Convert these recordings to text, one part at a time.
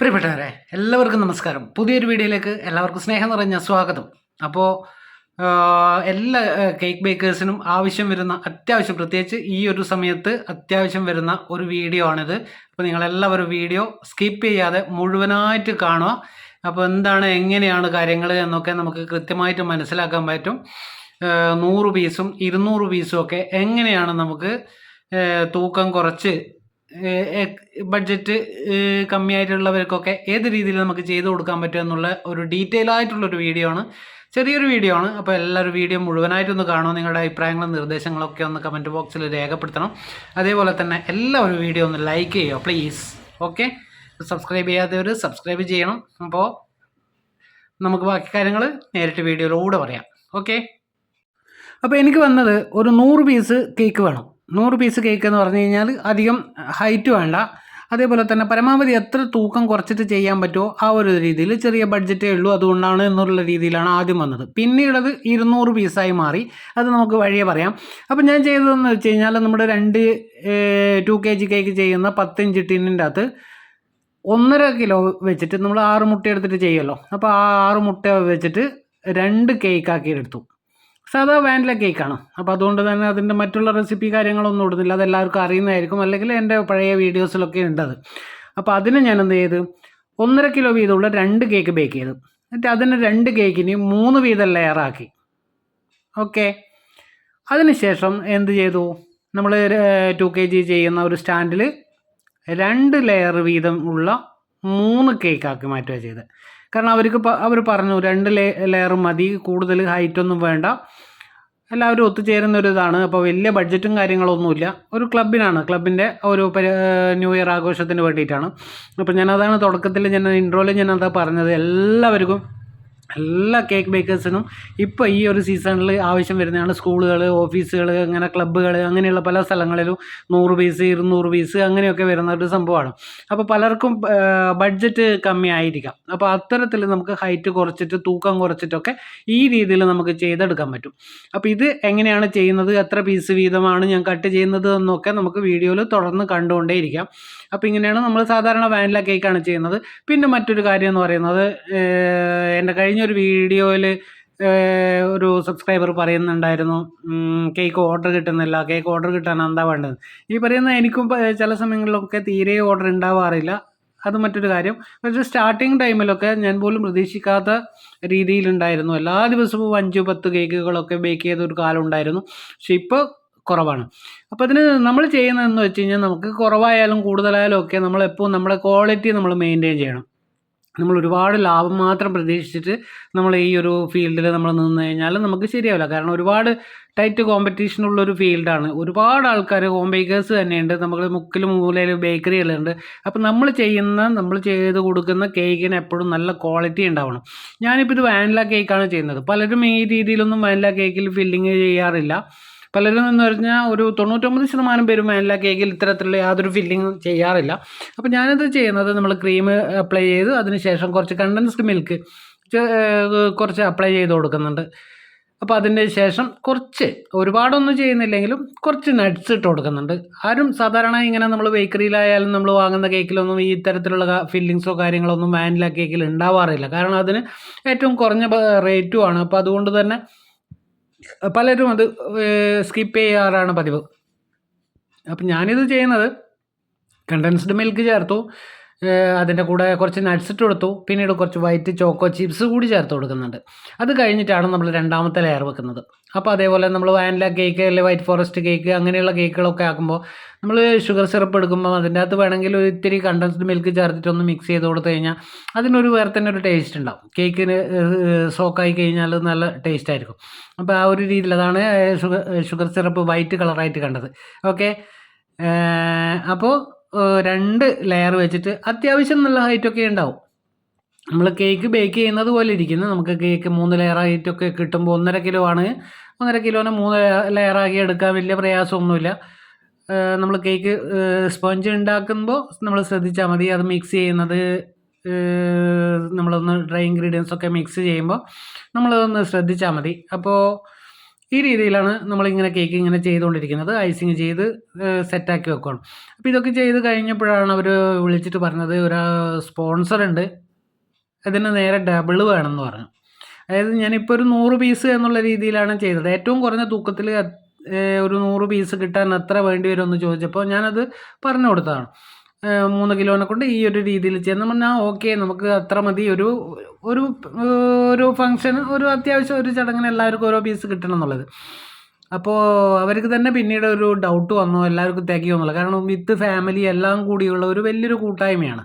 പ്രിയപ്പെട്ടവരെ എല്ലാവർക്കും നമസ്കാരം. പുതിയൊരു വീഡിയോയിലേക്ക് എല്ലാവർക്കും സ്നേഹം നിറഞ്ഞ സ്വാഗതം. അപ്പോൾ എല്ലാ കേക്ക് ബേക്കേഴ്സിനും ആവശ്യം വരുന്ന അത്യാവശ്യം പ്രത്യേകിച്ച് ഈ ഒരു സമയത്ത് അത്യാവശ്യം വരുന്ന ഒരു വീഡിയോ ആണിത്. അപ്പോൾ നിങ്ങളെല്ലാവരും വീഡിയോ സ്കിപ്പ് ചെയ്യാതെ മുഴുവനായിട്ട് കാണുക. അപ്പോൾ എന്താണ് എങ്ങനെയാണ് കാര്യങ്ങൾ എന്നൊക്കെ നമുക്ക് കൃത്യമായിട്ട് മനസ്സിലാക്കാൻ പറ്റും. നൂറ് പീസും ഇരുന്നൂറ് പീസും ഒക്കെ എങ്ങനെയാണ് നമുക്ക് തൂക്കം കുറച്ച് ബഡ്ജറ്റ് കമ്മിയായിട്ടുള്ളവർക്കൊക്കെ ഏത് രീതിയിൽ നമുക്ക് ചെയ്തു കൊടുക്കാൻ പറ്റും എന്നുള്ള ഒരു ഡീറ്റെയിൽ ആയിട്ടുള്ളൊരു വീഡിയോ ആണ്. ചെറിയൊരു വീഡിയോ ആണ്. അപ്പോൾ എല്ലാവരും വീഡിയോ മുഴുവനായിട്ടൊന്ന് കാണുമോ നിങ്ങളുടെ അഭിപ്രായങ്ങളും നിർദ്ദേശങ്ങളും ഒക്കെ ഒന്ന് കമന്റ് ബോക്സിൽ രേഖപ്പെടുത്തണം. അതേപോലെ തന്നെ എല്ലാവരും വീഡിയോ ഒന്ന് ലൈക്ക് ചെയ്യുക പ്ലീസ് ഓക്കെ സബ്സ്ക്രൈബ് ചെയ്യാത്തവർ സബ്സ്ക്രൈബ് ചെയ്യണം. അപ്പോൾ നമുക്ക് ബാക്കി കാര്യങ്ങൾ നേരിട്ട് വീഡിയോയിലൂടെ പറയാം. ഓക്കെ അപ്പോൾ എനിക്ക് വന്നത് ഒരു നൂറ് പീസ് കേക്ക് വേണം. നൂറ് പീസ് കേക്ക് എന്ന് പറഞ്ഞു കഴിഞ്ഞാൽ അധികം ഹൈറ്റ് വേണ്ട. അതേപോലെ തന്നെ പരമാവധി എത്ര തൂക്കം കുറച്ചിട്ട് ചെയ്യാൻ പറ്റുമോ ആ ഒരു രീതിയിൽ ചെറിയ ബഡ്ജറ്റേ ഉള്ളൂ. അതുകൊണ്ടാണ് എന്നുള്ള രീതിയിലാണ് ആദ്യം വന്നത്. പിന്നീടത് ഇരുന്നൂറ് പീസായി മാറി. അത് നമുക്ക് വഴിയെ പറയാം. അപ്പം ഞാൻ ചെയ്തതെന്ന് വെച്ച് കഴിഞ്ഞാൽ നമ്മുടെ രണ്ട് ടു കെ ജി കേക്ക് ചെയ്യുന്ന പത്തിഞ്ച് ടിന്നിന്റെ അകത്ത് ഒന്നര കിലോ വെച്ചിട്ട് നമ്മൾ ആറ് മുട്ട എടുത്തിട്ട് ചെയ്യുമല്ലോ. അപ്പോൾ ആ ആറ് മുട്ട വെച്ചിട്ട് രണ്ട് കേക്ക് ആക്കി എടുത്തു. സാധാ വാനില കേക്കാണ് അപ്പോൾ അതുകൊണ്ട് തന്നെ അതിന്റെ മറ്റുള്ള റെസിപ്പി കാര്യങ്ങളൊന്നും ഇടുന്നില്ല. അതെല്ലാവർക്കും അറിയുന്നതായിരിക്കും. അല്ലെങ്കിൽ എന്റെ പഴയ വീഡിയോസിലൊക്കെ ഉണ്ടത് അപ്പോൾ അതിന് ഞാൻ എന്ത് ചെയ്ത്? ഒന്നര കിലോ വീതമുള്ള രണ്ട് കേക്ക് ബേക്ക് ചെയ്തു. എന്നിട്ട് അതിന് രണ്ട് കേക്കിന് മൂന്ന് വീതം ലെയറാക്കി ഓക്കെ അതിനുശേഷം എന്ത് ചെയ്തു? നമ്മൾ ടു കെ ജി ചെയ്യുന്ന ഒരു സ്റ്റാൻഡിൽ രണ്ട് ലെയർ വീതം ഉള്ള മൂന്ന് കേക്കാക്കി മാറ്റുക ചെയ്തത്. കാരണം അവർക്ക് അവർ പറഞ്ഞു രണ്ട് ലേ ലെയർ മതി കൂടുതൽ ഹൈറ്റൊന്നും വേണ്ട. എല്ലാവരും ഒത്തുചേരുന്ന ഒരു ഇതാണ് അപ്പോൾ വലിയ ബഡ്ജറ്റും കാര്യങ്ങളൊന്നുമില്ല. ഒരു ക്ലബിനാണ് ക്ലബിന്റെ ഒരു ന്യൂ ഇയർ ആഘോഷത്തിന് വേണ്ടിയിട്ടാണ്. അപ്പോൾ ഞാനതാണ് തുടക്കത്തിൽ ഞാൻ ഇൻട്രോയിൽ അതാ പറഞ്ഞത്. എല്ലാവർക്കും എല്ലാ കേക്ക് ബേക്കേഴ്സിനും ഇപ്പോൾ ഈ ഒരു സീസണിൽ ആവശ്യം വരുന്നതാണ് സ്കൂളുകൾ ഓഫീസുകൾ അങ്ങനെ ക്ലബ്ബുകൾ അങ്ങനെയുള്ള പല സ്ഥലങ്ങളിലും നൂറ് പീസ് ഇരുന്നൂറ് പീസ് അങ്ങനെയൊക്കെ വരുന്ന ഒരു സംഭവമാണ്. അപ്പോൾ പലർക്കും ബഡ്ജറ്റ് കമ്മിയായിരിക്കാം. അപ്പോൾ അത്തരത്തിൽ നമുക്ക് ഹൈറ്റ് കുറച്ചിട്ട് തൂക്കം കുറച്ചിട്ടൊക്കെ ഈ രീതിയിൽ നമുക്ക് ചെയ്തെടുക്കാൻ പറ്റും. അപ്പോൾ ഇത് എങ്ങനെയാണ് ചെയ്യുന്നത് എത്ര പീസ് വീതമാണ് ഞാൻ കട്ട് ചെയ്യുന്നത് എന്നൊക്കെ നമുക്ക് വീഡിയോയിൽ തുടർന്ന് കണ്ടുകൊണ്ടേയിരിക്കാം. അപ്പോൾ ഇങ്ങനെയാണ് നമ്മൾ സാധാരണ വാനില കേക്കാണ് ചെയ്യുന്നത്. പിന്നെ മറ്റൊരു കാര്യം എന്ന് പറയുന്നത് എന്റെ എന്റെ കഴിഞ്ഞൊരു വീഡിയോയിൽ ഒരു സബ്സ്ക്രൈബർ പറയുന്നുണ്ടായിരുന്നു കേക്ക് ഓർഡർ കിട്ടുന്നില്ല കേക്ക് ഓർഡർ കിട്ടാൻ എന്താ വേണ്ടത്? ഈ പറയുന്ന എനിക്കും ചില സമയങ്ങളിലൊക്കെ തീരെ ഓർഡർ ഉണ്ടാവാറില്ല. അത് മറ്റൊരു കാര്യം പക്ഷേ സ്റ്റാർട്ടിങ് ടൈമിലൊക്കെ ഞാൻ പോലും പ്രതീക്ഷിക്കാത്ത രീതിയിലുണ്ടായിരുന്നു. എല്ലാ ദിവസവും അഞ്ച് പത്ത് കേക്കുകളൊക്കെ ബേക്ക് ചെയ്ത ഒരു കാലം ഉണ്ടായിരുന്നു. പക്ഷെ ഇപ്പോൾ കുറവാണ്. അപ്പോൾ അതിന് നമ്മൾ ചെയ്യുന്നതെന്ന് വെച്ച് കഴിഞ്ഞാൽ നമുക്ക് കുറവായാലും കൂടുതലായാലും ഒക്കെ നമ്മളെപ്പോഴും നമ്മുടെ ക്വാളിറ്റി നമ്മൾ മെയിന്റെയിൻ ചെയ്യണം. നമ്മൾ ഒരുപാട് ലാഭം മാത്രം പ്രതീക്ഷിച്ചിട്ട് നമ്മൾ ഈ ഒരു ഫീൽഡിൽ നമ്മൾ നിന്ന് കഴിഞ്ഞാൽ നമുക്ക് ശരിയാവില്ല. കാരണം ഒരുപാട് ടൈറ്റ് കോമ്പറ്റീഷൻ ഉള്ള ഒരു ഫീൽഡാണ് ഒരുപാട് ആൾക്കാർ ഹോം ബേക്കേഴ്സ് തന്നെയുണ്ട്. നമ്മൾ മുക്കിലും മൂലയിൽ ബേക്കറികളുണ്ട് അപ്പോൾ നമ്മൾ ചെയ്യുന്ന നമ്മൾ ചെയ്ത് കൊടുക്കുന്ന കേക്കിന് എപ്പോഴും നല്ല ക്വാളിറ്റി ഉണ്ടാവണം. ഞാനിപ്പോൾ ഇത് വാനില കേക്കാണ് ചെയ്യുന്നത്. പലരും ഈ രീതിയിലൊന്നും വാനില കേക്കിൽ ഫില്ലിങ് ചെയ്യാറില്ല. പലരും എന്ന് പറഞ്ഞാൽ ഒരു തൊണ്ണൂറ്റൊമ്പത് ശതമാനം പേരും എല്ലാ കേക്കിൽ ഇത്തരത്തിലുള്ള യാതൊരു ഫില്ലിങ്ങും ചെയ്യാറില്ല. അപ്പോൾ ഞാനത് ചെയ്യുന്നത് നമ്മൾ ക്രീം അപ്ലൈ ചെയ്ത് അതിനുശേഷം കുറച്ച് കണ്ടൻസ്ഡ് മിൽക്ക് കുറച്ച് അപ്ലൈ ചെയ്ത് കൊടുക്കുന്നുണ്ട്. അപ്പോൾ അതിന്റെ ശേഷം കുറച്ച് ഒരുപാടൊന്നും ചെയ്യുന്നില്ലെങ്കിലും കുറച്ച് നട്ട്സ് ഇട്ട് കൊടുക്കുന്നുണ്ട്. ആരും സാധാരണ ഇങ്ങനെ നമ്മൾ ബേക്കറിയിലായാലും നമ്മൾ വാങ്ങുന്ന കേക്കിലൊന്നും ഈ തരത്തിലുള്ള ഫില്ലിങ്സോ കാര്യങ്ങളൊന്നും വാനില കേക്കിൽ ഉണ്ടാവാറില്ല. കാരണം അതിന് ഏറ്റവും കുറഞ്ഞ റേറ്റുമാണ് അപ്പോൾ അതുകൊണ്ട് തന്നെ പലരും അത് സ്കിപ്പ് ചെയ്യാറാണ് പതിവ്. അപ്പം ഞാനിത് ചെയ്യുന്നത് കണ്ടൻസ്ഡ് മിൽക്ക് ചേർത്തു. അതിന്റെ കൂടെ കുറച്ച് നട്ട്സ് ഇട്ട് കൊടുത്തു. പിന്നീട് കുറച്ച് വൈറ്റ് ചോക്കോ ചിപ്സ് കൂടി ചേർത്ത് കൊടുക്കുന്നുണ്ട്. അത് കഴിഞ്ഞിട്ടാണ് നമ്മൾ രണ്ടാമത്തെ ലെയർ വെക്കുന്നത്. അപ്പോൾ അതേപോലെ നമ്മൾ വാനില കേക്ക് അല്ലെങ്കിൽ വൈറ്റ് ഫോറസ്റ്റ് കേക്ക് അങ്ങനെയുള്ള കേക്കുകളൊക്കെ ആക്കുമ്പോൾ നമ്മൾ ഷുഗർ സിറപ്പ് എടുക്കുമ്പോൾ അതിന്റെ അകത്ത് വേണമെങ്കിൽ ഒരു ഇത്തിരി കണ്ടൻസ്ഡ് മിൽക്ക് ചേർത്തിട്ടൊന്ന് മിക്സ് ചെയ്ത് കൊടുത്തു കഴിഞ്ഞാൽ അതിനൊരു വേറെ തന്നെ ഒരു ടേസ്റ്റ് ഉണ്ടാവും. കേക്കിന് സോക്കായി കഴിഞ്ഞാൽ നല്ല ടേസ്റ്റ് ആയിരിക്കും. അപ്പോൾ ആ ഒരു രീതിയിൽ അതാണ് ഷുഗർ ഷുഗർ സിറപ്പ് വൈറ്റ് കളറായിട്ട് കണ്ടത്. ഓക്കെ അപ്പോൾ രണ്ട് ലെയർ വെച്ചിട്ട് അത്യാവശ്യം നല്ല ഹൈറ്റൊക്കെ ഉണ്ടാവും. നമ്മൾ കേക്ക് ബേക്ക് ചെയ്യുന്നത് പോലെ ഇരിക്കുന്നു. നമുക്ക് കേക്ക് മൂന്ന് ലെയർ ആയിട്ടൊക്കെ കിട്ടുമ്പോൾ ഒന്നര കിലോ ആണ്. ഒന്നര കിലോനെ മൂന്ന് ലെയർ ആക്കി എടുക്കാൻ വലിയ പ്രയാസമൊന്നുമില്ല. നമ്മൾ കേക്ക് സ്പോഞ്ച് ഉണ്ടാക്കുമ്പോൾ നമ്മൾ ശ്രദ്ധിച്ചാൽ മതി. അത് മിക്സ് ചെയ്യുന്നത് നമ്മളൊന്ന് ഡ്രൈ ഇൻഗ്രീഡിയൻസ് ഒക്കെ മിക്സ് ചെയ്യുമ്പോൾ നമ്മളതൊന്ന് ശ്രദ്ധിച്ചാൽ മതി. അപ്പോൾ ഈ രീതിയിലാണ് നമ്മളിങ്ങനെ കേക്ക് ഇങ്ങനെ ചെയ്തുകൊണ്ടിരിക്കുന്നത്. ഐസിങ് ചെയ്ത് സെറ്റാക്കി വെക്കുകയാണ് അപ്പോൾ ഇതൊക്കെ ചെയ്ത് കഴിഞ്ഞപ്പോഴാണ് അവർ വിളിച്ചിട്ട് പറഞ്ഞത് ഒരു സ്പോൺസർ ഉണ്ട്. ഇതിന് നേരെ ഡബിൾ വേണമെന്ന് പറഞ്ഞു. അതായത് ഞാനിപ്പോൾ ഒരു നൂറ് പീസ് എന്നുള്ള രീതിയിലാണ് ചെയ്തത്. ഏറ്റവും കുറഞ്ഞ തൂക്കത്തിൽ ഒരു നൂറ് പീസ് കിട്ടാൻ എത്ര വേണ്ടി വരുമെന്ന് ചോദിച്ചപ്പോൾ ഞാനത് പറഞ്ഞു കൊടുത്തതാണ്. മൂന്ന് കിലോനെ കൊണ്ട് ഈ ഒരു രീതിയിൽ ചെയ്യുന്ന പറഞ്ഞാൽ ഓക്കെ നമുക്ക് അത്ര മതി. ഒരു ഒരു ഒരു ഫങ്ഷൻ ഒരു അത്യാവശ്യം ഒരു ചടങ്ങിന് എല്ലാവർക്കും ഓരോ പീസ് കിട്ടണം എന്നുള്ളത്. അപ്പോൾ അവർക്ക് തന്നെ പിന്നീട് ഒരു ഡൗട്ട് വന്നു എല്ലാവർക്കും തികയുമെന്നുള്ളത് കാരണം വിത്ത് ഫാമിലി എല്ലാം കൂടിയുള്ള ഒരു വലിയൊരു കൂട്ടായ്മയാണ്.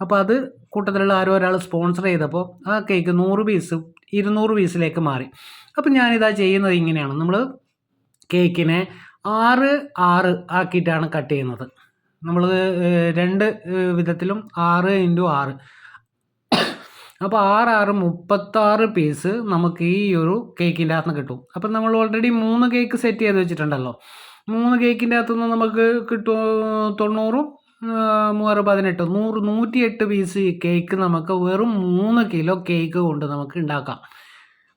അപ്പോൾ അത് കൂട്ടത്തിലുള്ള ആരോ ഒരാൾ സ്പോൺസർ ചെയ്തപ്പോൾ ആ കേക്ക് നൂറ് പീസ് ഇരുന്നൂറ് പീസിലേക്ക് മാറി. അപ്പം ഞാനിതാ ചെയ്യുന്നത് ഇങ്ങനെയാണ്. നമ്മൾ കേക്കിനെ ആറ് ആറ് ആക്കിയിട്ടാണ് കട്ട് ചെയ്യുന്നത്. നമ്മൾ രണ്ട് വിധത്തിലും ആറ് ഇന്റു ആറ്. അപ്പോൾ ആറ് ആറ് മുപ്പത്താറ് പീസ് നമുക്ക് ഈ ഒരു കേക്കിന്റെ അകത്ത് കിട്ടും. അപ്പം നമ്മൾ ഓൾറെഡി മൂന്ന് കേക്ക് സെറ്റ് ചെയ്ത് വെച്ചിട്ടുണ്ടല്ലോ. മൂന്ന് കേക്കിന്റെ അകത്തുനിന്ന് നമുക്ക് കിട്ടും തൊണ്ണൂറും മൂവാറ് പതിനെട്ട്. നൂറ് നൂറ്റിയെട്ട് പീസ് കേക്ക് നമുക്ക് വെറും മൂന്ന് കിലോ കേക്ക് കൊണ്ട് നമുക്ക് ഉണ്ടാക്കാം.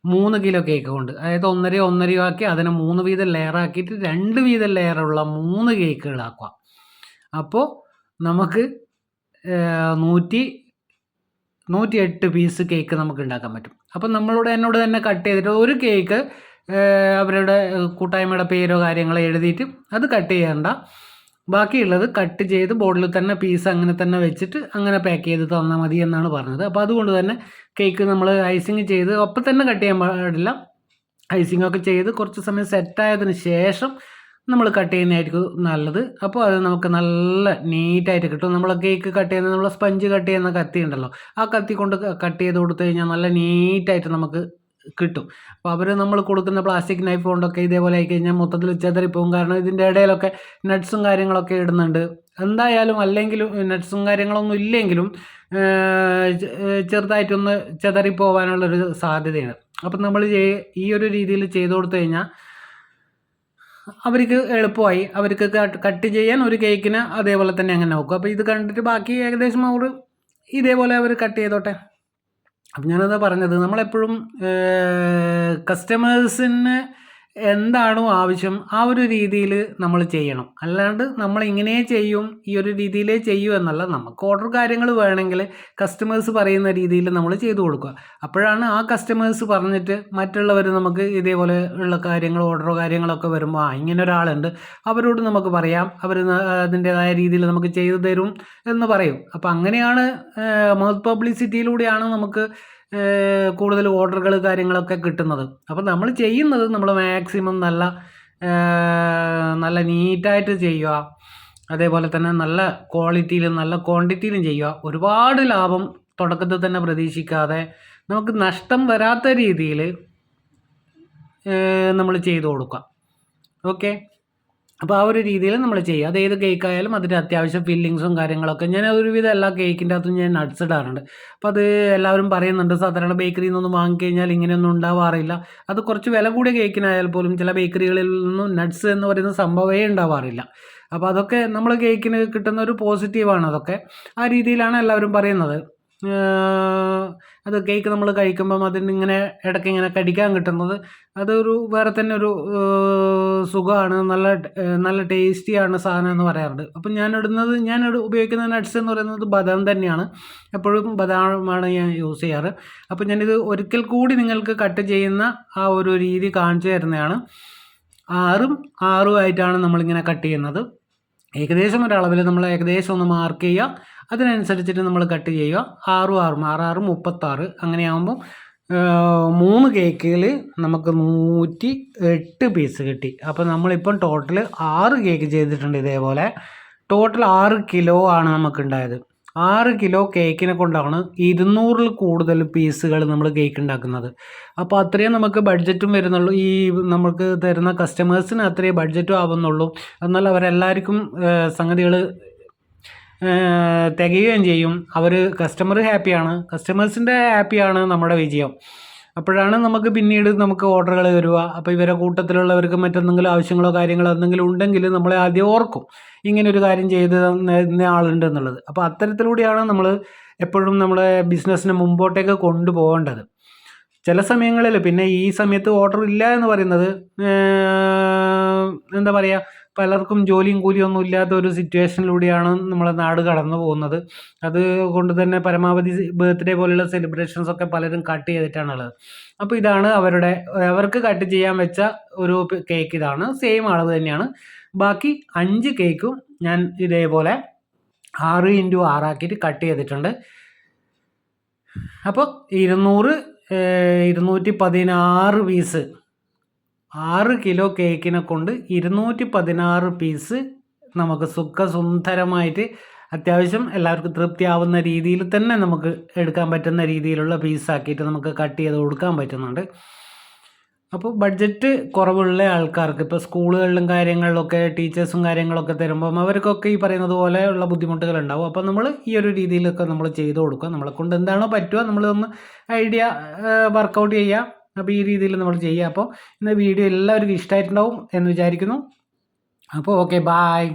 മൂന്ന് കിലോ കേക്ക് കൊണ്ട്. അതായത് ഒന്നര ഒന്നരയോ ആക്കി അതിനെ മൂന്ന് വീതം ലെയറാക്കിയിട്ട് രണ്ട് വീതം ലെയറുള്ള മൂന്ന് കേക്കുകളാക്കുക അപ്പോൾ നമുക്ക് നൂറ്റി നൂറ്റി എട്ട് പീസ് കേക്ക് നമുക്ക് ഉണ്ടാക്കാൻ പറ്റും. അപ്പം നമ്മളോട് എന്നോട് തന്നെ കട്ട് ചെയ്തിട്ട് ഒരു കേക്ക് അവരുടെ കൂട്ടായ്മയുടെ പേരോ കാര്യങ്ങളോ എഴുതിയിട്ട് അത് കട്ട് ചെയ്യേണ്ട. ബാക്കിയുള്ളത് കട്ട് ചെയ്ത് ബോർഡിൽ തന്നെ പീസ് അങ്ങനെ തന്നെ വെച്ചിട്ട് അങ്ങനെ പാക്ക് ചെയ്ത് തന്നാൽ മതി എന്നാണ് പറഞ്ഞത്. അപ്പോൾ അതുകൊണ്ട് തന്നെ കേക്ക് നമ്മൾ ഐസിങ് ചെയ്ത് ഒപ്പം തന്നെ കട്ട് ചെയ്യാൻ പാടില്ല. ഐസിങ്ങൊക്കെ ചെയ്ത് കുറച്ച് സമയം സെറ്റായതിന് ശേഷം നമ്മൾ കട്ട് ചെയ്യുന്നതായിരിക്കും നല്ലത്. അപ്പോൾ അത് നമുക്ക് നല്ല നീറ്റായിട്ട് കിട്ടും. നമ്മൾ കേക്ക് കട്ട് ചെയ്യുന്ന നമ്മൾ സ്പഞ്ച് കട്ട് ചെയ്യുന്ന കത്തി ഉണ്ടല്ലോ ആ കത്തി കൊണ്ട് കട്ട് ചെയ്ത് കൊടുത്തു കഴിഞ്ഞാൽ നല്ല നീറ്റായിട്ട് നമുക്ക് കിട്ടും. അപ്പോൾ അവർ നമ്മൾ കൊടുക്കുന്ന പ്ലാസ്റ്റിക് നൈഫ് കൊണ്ടൊക്കെ ഇതേപോലെ ആയി കഴിഞ്ഞാൽ മൊത്തത്തിൽ ചെതറിപ്പോവും. കാരണം ഇതിന്റെ ഇടയിലൊക്കെ നട്ട്സും കാര്യങ്ങളൊക്കെ ഇടുന്നുണ്ട്. എന്തായാലും അല്ലെങ്കിലും നട്ട്സും കാര്യങ്ങളൊന്നും ഇല്ലെങ്കിലും ചെറുതായിട്ടൊന്ന് ചെതറിപ്പോവാനുള്ളൊരു സാധ്യതയാണ്. അപ്പം നമ്മൾ ഈ ഒരു രീതിയിൽ ചെയ്തു കൊടുത്തു കഴിഞ്ഞാൽ അവർക്ക് എളുപ്പമായി. അവർക്ക് കട്ട് ചെയ്യാൻ ഒരു കേക്കിന് അതേപോലെ തന്നെ അങ്ങനെ നോക്കും. അപ്പോൾ ഇത് കണ്ടിട്ട് ബാക്കി ഏകദേശം അവർ ഇതേപോലെ അവർ കട്ട് ചെയ്തോട്ടെ. അപ്പം ഞാനതാ പറഞ്ഞത് നമ്മളെപ്പോഴും കസ്റ്റമേഴ്സിന് എന്താണോ ആവശ്യം ആ ഒരു രീതിയിൽ നമ്മൾ ചെയ്യണം. അല്ലാണ്ട് നമ്മൾ ഇങ്ങനെ ചെയ്യും ഈ ഒരു രീതിയിലേ ചെയ്യൂ എന്നല്ല. നമുക്ക് ഓർഡർ കാര്യങ്ങൾ വേണമെങ്കിൽ കസ്റ്റമേഴ്സ് പറയുന്ന രീതിയിൽ നമ്മൾ ചെയ്തു കൊടുക്കുക. അപ്പോഴാണ് ആ കസ്റ്റമേഴ്സ് പറഞ്ഞിട്ട് മറ്റുള്ളവർ നമുക്ക് ഇതേപോലെ ഉള്ള കാര്യങ്ങൾ ഓർഡറോ കാര്യങ്ങളൊക്കെ വരുമ്പോൾ ആ ഇങ്ങനെ ഒരാളുണ്ട്. അവരോട് നമുക്ക് പറയാം. അവർ അതിന്റെതായ രീതിയിൽ നമുക്ക് ചെയ്തു തരും എന്ന് പറയും. അപ്പോൾ അങ്ങനെയാണ് മൗത്ത് പബ്ലിസിറ്റിയിലൂടെയാണ് നമുക്ക് കൂടുതൽ ഓർഡറുകൾ കാര്യങ്ങളൊക്കെ കിട്ടുന്നത്. അപ്പോൾ നമ്മൾ ചെയ്യുന്നത് നമ്മൾ മാക്സിമം നല്ല നല്ല നീറ്റായിട്ട് ചെയ്യുക. അതേപോലെ തന്നെ നല്ല ക്വാളിറ്റിയിലും നല്ല ക്വാണ്ടിറ്റിയിലും ചെയ്യുക. ഒരുപാട് ലാഭം തുടക്കത്തിൽ തന്നെ പ്രതീക്ഷിക്കാതെ നമുക്ക് നഷ്ടം വരാത്ത രീതിയിൽ നമ്മൾ ചെയ്തു കൊടുക്കുക. ഓക്കെ? അപ്പോൾ ആ ഒരു രീതിയിൽ നമ്മൾ ചെയ്യുക അത് ഏത് കേക്കായാലും അതിന്റെ അത്യാവശ്യം ഫില്ലിങ്സും കാര്യങ്ങളൊക്കെ ഞാൻ ഒരുവിധം എല്ലാ കേക്കിന്റെ അകത്തും ഞാൻ നട്ട്സ് ഇടാറുണ്ട്. അപ്പോൾ അത് എല്ലാവരും പറയുന്നുണ്ട് സാധാരണ ബേക്കറിയിൽ നിന്നൊന്നും വാങ്ങിക്കഴിഞ്ഞാൽ ഇങ്ങനെയൊന്നും ഉണ്ടാവാറില്ല. അത് കുറച്ച് വില കൂടിയ കേക്കിനായാൽ പോലും ചില ബേക്കറികളിൽ നിന്നും നട്ട്സ് എന്ന് പറയുന്ന സംഭവമേ ഉണ്ടാവാറില്ല. അപ്പോൾ അതൊക്കെ നമ്മൾ കേക്കിന് കിട്ടുന്ന ഒരു പോസിറ്റീവാണ് അതൊക്കെ. ആ രീതിയിലാണ് എല്ലാവരും പറയുന്നത്. അത് കേക്ക് നമ്മൾ കഴിക്കുമ്പം അതിനിങ്ങനെ ഇടയ്ക്ക് ഇങ്ങനെ കടിക്കാൻ കിട്ടുന്നത്. അതൊരു വേറെ തന്നെ ഒരു സുഖമാണ്. നല്ല നല്ല ടേസ്റ്റിയാണ് സാധനം എന്ന് പറയാറുണ്ട്. അപ്പം ഞാൻ ഇടുന്നത് ഞാൻ ഉപയോഗിക്കുന്ന നട്ട്സ് എന്ന് പറയുന്നത് ബദാം തന്നെയാണ്. എപ്പോഴും ബദാമാണ് ഞാൻ യൂസ് ചെയ്യാറ്. അപ്പം ഞാനിത് ഒരിക്കൽ കൂടി നിങ്ങൾക്ക് കട്ട് ചെയ്യുന്ന ആ ഒരു രീതി കാണിച്ചു തരുന്നതാണ്. ആറും ആറും ആയിട്ടാണ് നമ്മളിങ്ങനെ കട്ട് ചെയ്യുന്നത്. ഏകദേശം ഒരളവിൽ നമ്മൾ ഏകദേശം ഒന്ന് മാർക്ക് ചെയ്യുക. അതിനനുസരിച്ചിട്ട് നമ്മൾ കട്ട് ചെയ്യുക. ആറും ആറും ആറാറും മുപ്പത്താറ് അങ്ങനെയാകുമ്പോൾ മൂന്ന് കേക്കിൽ നമുക്ക് നൂറ്റി എട്ട് പീസ് കിട്ടി. അപ്പോൾ നമ്മളിപ്പം ടോട്ടൽ ആറ് കേക്ക് ചെയ്തിട്ടുണ്ട് ഇതേപോലെ. ടോട്ടൽ ആറ് കിലോ ആണ് നമുക്കുണ്ടായത്. ആറ് കിലോ കേക്കിനെ കൊണ്ടാണ് ഇരുന്നൂറിൽ കൂടുതൽ പീസുകൾ നമ്മൾ കേക്ക് ഉണ്ടാക്കുന്നത്. അപ്പോൾ അത്രയും നമുക്ക് ബഡ്ജറ്റും വരുന്നുള്ളൂ. ഈ നമുക്ക് തരുന്ന കസ്റ്റമേഴ്സിന് അത്രയും ബഡ്ജറ്റും ആവുന്നുള്ളൂ. എന്നാൽ അവരെല്ലാവർക്കും സംഗതികൾ തികയുകയും ചെയ്യും. അവർ കസ്റ്റമർ ഹാപ്പിയാണ്. കസ്റ്റമേഴ്സിന്റെ ഹാപ്പിയാണ് നമ്മുടെ വിജയം. അപ്പോഴാണ് നമുക്ക് പിന്നീട് നമുക്ക് ഓർഡറുകൾ വരിക. അപ്പോൾ ഇവരെ കൂട്ടത്തിലുള്ളവർക്ക് മറ്റെന്തെങ്കിലും ആവശ്യങ്ങളോ കാര്യങ്ങളോ എന്തെങ്കിലും ഉണ്ടെങ്കിൽ നമ്മളെ ആദ്യം ഓർക്കും. ഇങ്ങനെ ഒരു കാര്യം ചെയ്ത് തന്ന ആളുണ്ട് എന്നുള്ളത്. അപ്പോൾ അത്തരത്തിലൂടെയാണ് നമ്മൾ എപ്പോഴും നമ്മളെ ബിസിനസ്സിനെ മുമ്പോട്ടേക്ക് കൊണ്ടുപോകേണ്ടത്. ചില സമയങ്ങളിൽ പിന്നെ ഈ സമയത്ത് ഓർഡർ ഇല്ല എന്ന് പറയുന്നത് എന്താ പറയുക പലർക്കും ജോലിയും കൂലിയും ഒന്നും ഇല്ലാത്ത ഒരു സിറ്റുവേഷനിലൂടെയാണ് നമ്മളെ നാട് കടന്നു പോകുന്നത്. അത് കൊണ്ട് തന്നെ പരമാവധി ബർത്ത്ഡേ പോലെയുള്ള സെലിബ്രേഷൻസ് ഒക്കെ പലരും കട്ട് ചെയ്തിട്ടാണുള്ളത്. അപ്പോൾ ഇതാണ് അവരുടെ അവർക്ക് കട്ട് ചെയ്യാൻ വെച്ച ഒരു കേക്ക് ഇതാണ്. സെയിം അളവ് തന്നെയാണ്. ബാക്കി അഞ്ച് കേക്കും ഞാൻ ഇതേപോലെ ആറ് ഇന്റു ആറാക്കിയിട്ട് കട്ട് ചെയ്തിട്ടുണ്ട്. അപ്പോൾ ഇരുന്നൂറ് ഇരുന്നൂറ്റി പതിനാറ് പീസ് ആറ് കിലോ കേക്കിനെ കൊണ്ട് ഇരുന്നൂറ്റി പതിനാറ് പീസ് നമുക്ക് സുഖസുന്ദരമായിട്ട് അത്യാവശ്യം എല്ലാവർക്കും തൃപ്തിയാവുന്ന രീതിയിൽ തന്നെ നമുക്ക് എടുക്കാൻ പറ്റുന്ന രീതിയിലുള്ള പീസാക്കിയിട്ട് നമുക്ക് കട്ട് ചെയ്ത് കൊടുക്കാൻ പറ്റുന്നുണ്ട്. അപ്പോൾ ബഡ്ജറ്റ് കുറവുള്ള ആൾക്കാർക്ക് ഇപ്പോൾ സ്കൂളുകളിലും കാര്യങ്ങളിലൊക്കെ ടീച്ചേഴ്സും കാര്യങ്ങളൊക്കെ തരുമ്പം അവർക്കൊക്കെ ഈ പറയുന്നത് പോലെയുള്ള ബുദ്ധിമുട്ടുകൾ ഉണ്ടാവും അപ്പോൾ നമ്മൾ ഈ ഒരു രീതിയിലൊക്കെ നമ്മൾ ചെയ്ത് കൊടുക്കുക. നമ്മളെ കൊണ്ട് എന്താണോ പറ്റുക നമ്മളൊന്ന് ഐഡിയ വർക്കൗട്ട് ചെയ്യുക അപ്പോൾ ഈ രീതിയിൽ നമ്മൾ ചെയ്യുക അപ്പോൾ ഇന്ന് വീഡിയോ എല്ലാവർക്കും ഇഷ്ടമായിട്ടുണ്ടാവും എന്ന് വിചാരിക്കുന്നു. അപ്പോൾ ഓക്കെ ബായ്